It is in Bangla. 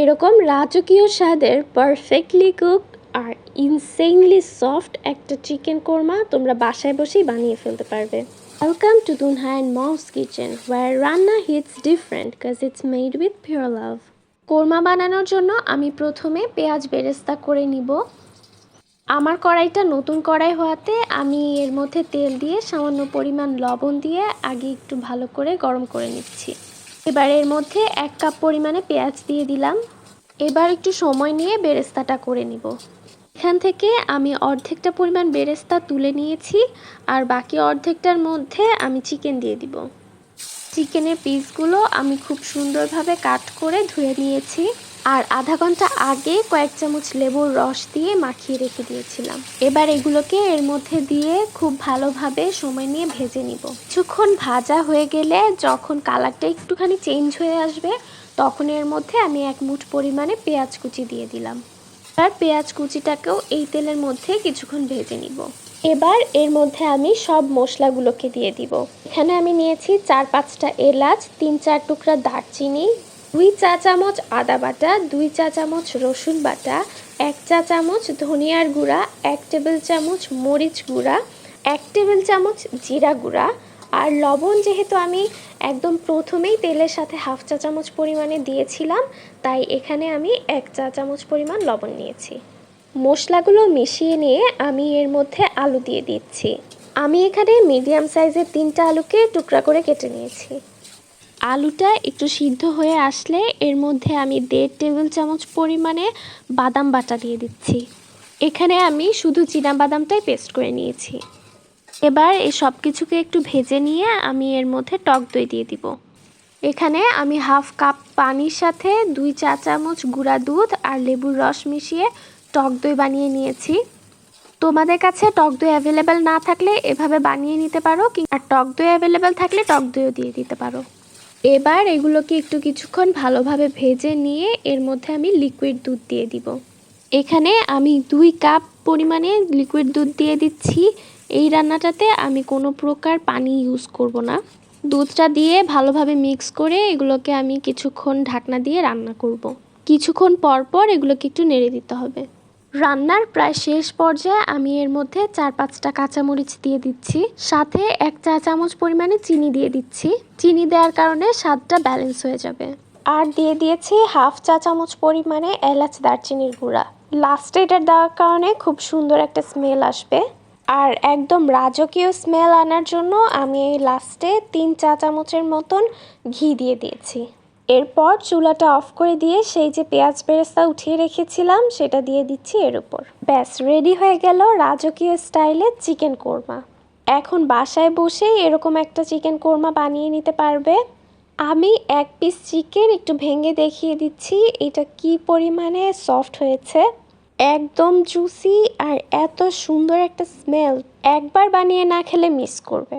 এরকম রাজকীয় স্বাদের পারফেক্টলি কুকড আর ইনসেইনলি সফট একটা চিকেন কোরমা তোমরা বাসায় বসেই বানিয়ে ফেলতে পারবে। ওয়েলকাম টু দুনহা অ্যান্ড মাউস কিচেন ওয়ার রান্না হিটস ডিফারেন্ট কাজ it's made with pure love korma বানানোর জন্য আমি প্রথমে পেঁয়াজ বেরেস্তা করে নিব। আমার কড়াইটা নতুন কড়াই হওয়াতে আমি এর মধ্যে তেল দিয়ে সামান্য পরিমাণ লবণ দিয়ে আগে একটু ভালো করে গরম করে নিচ্ছি। এবার এর মধ্যে এক কাপ পরিমাণে পেঁয়াজ দিয়ে দিলাম। এবার একটু সময় নিয়ে বেরেস্তাটা করে নিব। এখান থেকে আমি অর্ধেকটা পরিমাণ বেরেস্তা তুলে নিয়েছি আর বাকি অর্ধেকটার মধ্যে আমি চিকেন দিয়ে দিব। চিকেনের পিসগুলো আমি খুব সুন্দরভাবে কাট করে ধুয়ে নিয়েছি। আর আধা ঘণ্টা আগে কয়েক চামচ লেবুর রস দিয়ে মাখিয়ে রেখে দিয়েছিলাম। এবার এগুলোকে এর মধ্যে দিয়ে খুব ভালোভাবে সময় নিয়ে ভেজে নিব। কিছুক্ষণ ভাজা হয়ে গেলে যখন কালারটা একটুখানি চেঞ্জ হয়ে আসবে, তখন এর মধ্যে আমি এক মুঠ পরিমাণে পেঁয়াজ কুচি দিয়ে দিলাম। আর পেঁয়াজ কুচিটাকেও এই তেলের মধ্যে কিছুক্ষণ ভেজে নিব। এবার এর মধ্যে আমি সব মশলাগুলোকে দিয়ে দিব। এখানে আমি নিয়েছি চার পাঁচটা এলাচ, তিন চার টুকরা দারচিনি দুই চা চামচ আদা বাটা, দুই চা চামচ রসুন বাটা, এক চা চামচ ধনিয়ার গুঁড়া, এক টেবিল চামচ মরিচ গুঁড়া, এক টেবিল চামচ জিরা গুঁড়া। আর লবণ যেহেতু আমি একদম প্রথমেই তেলের সাথে হাফ চা চামচ পরিমাণে দিয়েছিলাম, তাই এখানে আমি এক চা চামচ পরিমাণ লবণ নিয়েছি। মশলাগুলো মিশিয়ে নিয়ে আমি এর মধ্যে আলু দিয়ে দিচ্ছি। আমি এখানে মিডিয়াম সাইজের তিনটা আলুকে টুকরা করে কেটে নিয়েছি। আলুটা একটু সিদ্ধ হয়ে আসলে এর মধ্যে আমি দেড় টেবিল চামচ পরিমাণে বাদাম বাটা দিয়ে দিচ্ছি। এখানে আমি শুধু চীনা বাদামটাই পেস্ট করে নিয়েছি। এবার এই সব কিছুকে একটু ভেজে নিয়ে আমি এর মধ্যে টক দই দিয়ে দিব। এখানে আমি হাফ কাপ পানির সাথে দুই চা চামচ গুঁড়া দুধ আর লেবুর রস মিশিয়ে টক দই বানিয়ে নিয়েছি। তোমাদের কাছে টক দই অ্যাভেলেবেল না থাকলে এভাবে বানিয়ে নিতে পারো আর টক দই অ্যাভেলেবেল থাকলে টক দইও দিয়ে দিতে পারো। এবার এগুলোকে একটু কিছুক্ষণ ভালোভাবে ভেজে নিয়ে এর মধ্যে আমি লিকুইড দুধ দিয়ে দিব। এখানে আমি দুই কাপ পরিমাণে লিকুইড দুধ দিয়ে দিচ্ছি। এই রান্নাটাতে আমি কোনো প্রকার পানি ইউজ করব না। দুধটা দিয়ে ভালোভাবে মিক্স করে এগুলোকে আমি কিছুক্ষণ ঢাকনা দিয়ে রান্না করব। কিছুক্ষণ পর পর এগুলোকে একটু নেড়ে দিতে হবে। রান্নার প্রায় শেষ পর্যায়ে আমি এর মধ্যে চার পাঁচটা কাঁচামরিচ দিয়ে দিচ্ছি। সাথে এক চা চামচ পরিমাণে চিনি দিয়ে দিচ্ছি। চিনি দেওয়ার কারণে স্বাদটা ব্যালেন্স হয়ে যাবে। আর দিয়ে দিয়েছি হাফ চা চামচ পরিমাণে এলাচ দারচিনির গুঁড়া। লাস্টে এটা দেওয়ার কারণে খুব সুন্দর একটা স্মেল আসবে। আর একদম রাজকীয় স্মেল আনার জন্য আমি এই লাস্টে তিন চা চামচের মতন ঘি দিয়ে দিয়েছি। এরপর চুলাটা অফ করে দিয়ে সেই যে পেঁয়াজ বেরেস্তা উঠিয়ে রেখেছিলাম, সেটা দিয়ে দিচ্ছি এর উপর। ব্যাস, রেডি হয়ে গেল রাজকীয় স্টাইলে চিকেন কোরমা। এখন বাসায় বসেই এরকম একটা চিকেন কোরমা বানিয়ে নিতে পারবে। আমি এক পিস চিকেন একটু ভেঙে দেখিয়ে দিচ্ছি, এটা কি পরিমাণে সফট হয়েছে। একদম জুসি আর এত সুন্দর একটা স্মেল, একবার বানিয়ে না খেলে মিস করবে।